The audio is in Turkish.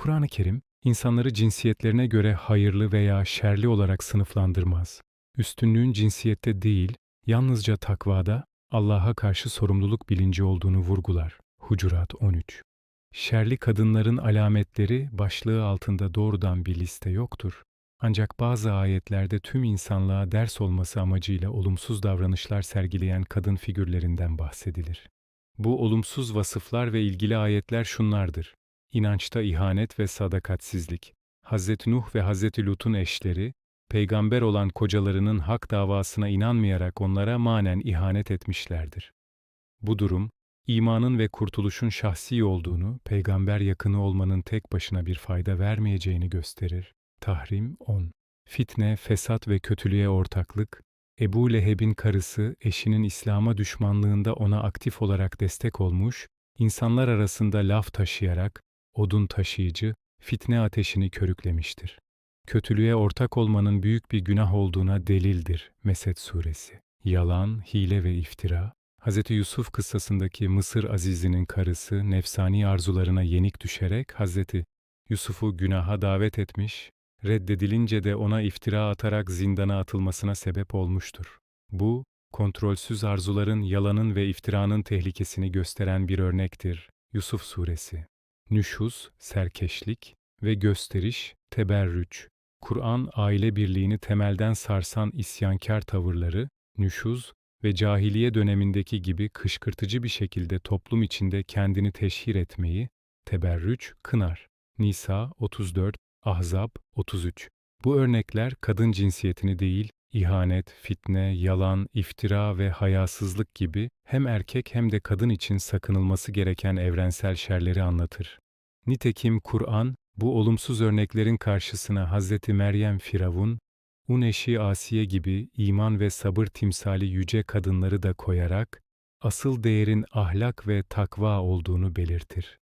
Kur'an-ı Kerim, insanları cinsiyetlerine göre hayırlı veya şerli olarak sınıflandırmaz. Üstünlüğün cinsiyette değil, yalnızca takvada, Allah'a karşı sorumluluk bilinci olduğunu vurgular. Hucurat 13 Şerli kadınların alametleri başlığı altında doğrudan bir liste yoktur. Ancak bazı ayetlerde tüm insanlığa ders olması amacıyla olumsuz davranışlar sergileyen kadın figürlerinden bahsedilir. Bu olumsuz vasıflar ve ilgili ayetler şunlardır. İnançta ihanet ve sadakatsizlik. Hz. Nuh ve Hz. Lut'un eşleri, peygamber olan kocalarının hak davasına inanmayarak onlara manen ihanet etmişlerdir. Bu durum, imanın ve kurtuluşun şahsi olduğunu, peygamber yakını olmanın tek başına bir fayda vermeyeceğini gösterir. Tahrim 10 Fitne, fesat ve kötülüğe ortaklık, Ebu Leheb'in karısı eşinin İslam'a düşmanlığında ona aktif olarak destek olmuş, insanlar arasında laf taşıyarak, odun taşıyıcı, fitne ateşini körüklemiştir. Kötülüğe ortak olmanın büyük bir günah olduğuna delildir Mesed suresi. Yalan, hile ve iftira, Hz. Yusuf kıssasındaki Mısır Azizi'nin karısı nefsani arzularına yenik düşerek Hz. Yusuf'u günaha davet etmiş, reddedilince de ona iftira atarak zindana atılmasına sebep olmuştur. Bu, kontrolsüz arzuların yalanın ve iftiranın tehlikesini gösteren bir örnektir. Yusuf Suresi Nüşuz, serkeşlik ve gösteriş, teberrüç. Kur'an aile birliğini temelden sarsan isyankar tavırları, nüşuz ve cahiliye dönemindeki gibi kışkırtıcı bir şekilde toplum içinde kendini teşhir etmeyi, teberrüç, kınar. Nisa 34, Ahzab 33. Bu örnekler kadın cinsiyetini değil, ihanet, fitne, yalan, iftira ve hayasızlık gibi hem erkek hem de kadın için sakınılması gereken evrensel şerleri anlatır. Nitekim Kur'an, bu olumsuz örneklerin karşısına Hz. Meryem Firavun, Uneşi Asiye gibi iman ve sabır timsali yüce kadınları da koyarak, asıl değerin ahlak ve takva olduğunu belirtir.